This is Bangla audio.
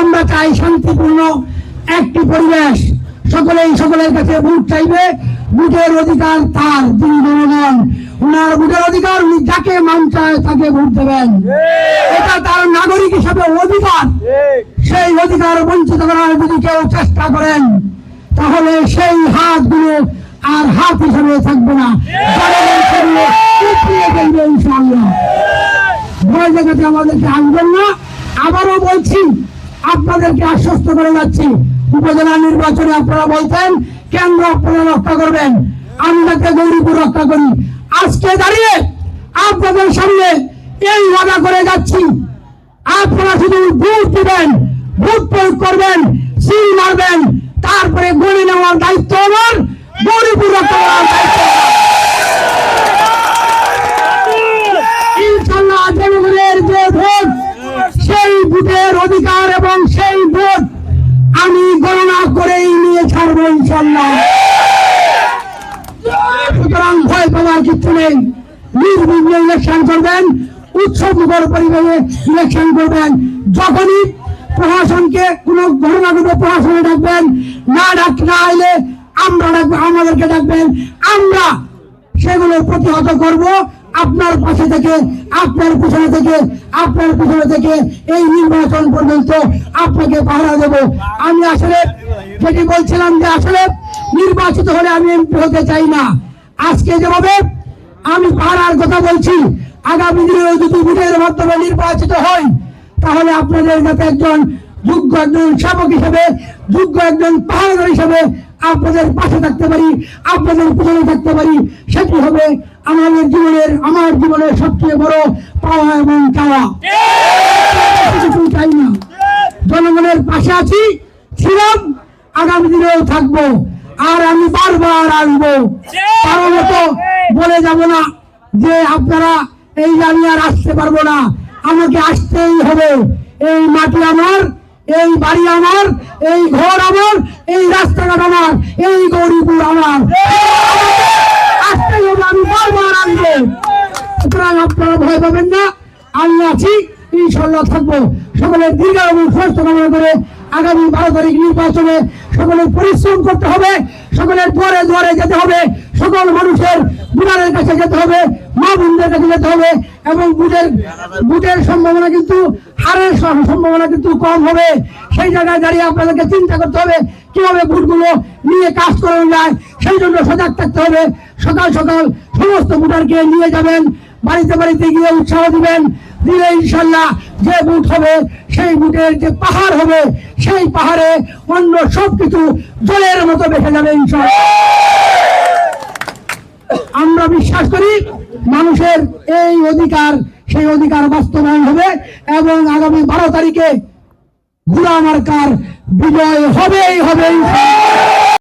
আমরা চাই শান্তিপূর্ণ একটি পরিবেশ। সকলেই সকলের কাছে ভোট চাইবে ভোটের অধিকার তার তিনি জনগণ। ওনার ভোটের অধিকার উনি যাকে মান চায় তাকে ভোট দেবেন। এটা তার নাগরিক হিসাবে অধিকার। সেই অধিকার বঞ্চিত করার যদি কেউ চেষ্টা করেন তাহলে সেই হাতগুলো আর হাত হিসাবে থাকবে না। ভয় দেখাতে আমাদেরকে আনবেন না। আবারও বলছি আপনাদেরকে আশ্বস্ত করে যাচ্ছি। উপজেলা নির্বাচনে আপনারা বলছেন, কেন্দ্র আপনারা রক্ষা করবেন। আমি তাকে গৌরীপুর রক্ষা করি। আজকে দাঁড়িয়ে আপনাদের সামনে এই ওয়াদা করে যাচ্ছি। আপনারা শুধু ভোট দিবেন, ভোট প্রয়োগ করবেন, সিল মারবেন, তারপরে গড়ে নেওয়ার দায়িত্ব সুতরাং ভয় পাওয়ার কিছু নেই। নির্বিঘ্নে ইলেকশন করবেন উৎসব মুখর পরিবেশে ইলেকশন করবেন। যখনই প্রশাসনকে কোনো ঘটনা ঘটে প্রশাসনে ডাকবেন, না ডাক না আমরা ডাকবো আমাদেরকে ডাকবেন। আমরা সেগুলো প্রতিহত করব। আপনার পাশে থেকে, আপনার পিছনে থেকে, আপনার পিছনে থেকে এই নির্বাচন পর্যন্ত আপনাকে পাহারা দেব। আমি আসলে যেটি বলছিলাম যে আসলে নির্বাচিত হলে আমি এমপি হতে চাই না। আজকে যেভাবে আমি পাহারার কথা বলছি, আগামী দিনে যদি ভোটের মাধ্যমে নির্বাচিত হই, তাহলে আপনাদের কাছে একজন যোগ্য একজন শাবক হিসেবে, যোগ্য একজন পাহাড়াদার হিসেবে আপনাদের পাশে থাকতে পারি, আপনাদের পিছনে থাকতে পারি, সেটি হবে আমাদের জীবনের, আমার জীবনের সবচেয়ে বড় পাওয়া এবং চাওয়া। চাই না। জনগণের পাশে আছি, ছিলাম, আগামী দিনেও থাকব। আর আমি বারবার আসব। কারও মতো বলে যাব না যে আপনারা এই আমি আর আসতে পারব না। আমাকে আসতেই হবে। এই মাটি আমার, এই বাড়ি আমার, এই ঘর আমার, এই রাস্তাঘাট আমার, এই গরিবুর আমার। ভয় পাবেন না। আমি আছি ইনশাল্লাহ থাকব। সকলের দীর্ঘ এবং সুস্থ কামনা করে আগামী বারো তারিখ নির্বাচনে সকলের পরিশ্রম করতে হবে, সকলের দুয়ারে দুয়ারে যেতে হবে, সকল মানুষের বুড়ারের কাছে যেতে হবে, মা বোনদের কাছে যেতে হবে এবং বুটের বুটের সম্ভাবনা কিন্তু, হারের সম্ভাবনা কিন্তু কম হবে। সেই জায়গায় দাঁড়িয়ে আপনাদেরকে চিন্তা করতে হবে, কীভাবে ভোটগুলো নিয়ে কাজ করানো যায়, সেই জন্য সজাগ থাকতে হবে। সকাল সকাল সমস্ত ভোটারকে নিয়ে যাবেন। বাড়িতে বাড়িতে গিয়ে উৎসাহ দিবেন দিলে ইনশাল্লাহ যে বুট হবে, সেই বুটের যে পাহাড় হবে, সেই পাহাড়ে অন্য সব কিছু জলের মতো বেঁচে যাবে ইনশাল্লাহ আমরা বিশ্বাস করি মানুষের এই অধিকার, সেই অধিকার বাস্তবায়ন হবে এবং আগামী বারো তারিখে ঘুরা মার্কার বিজয় হবেই হবে ইনশাআল্লাহ।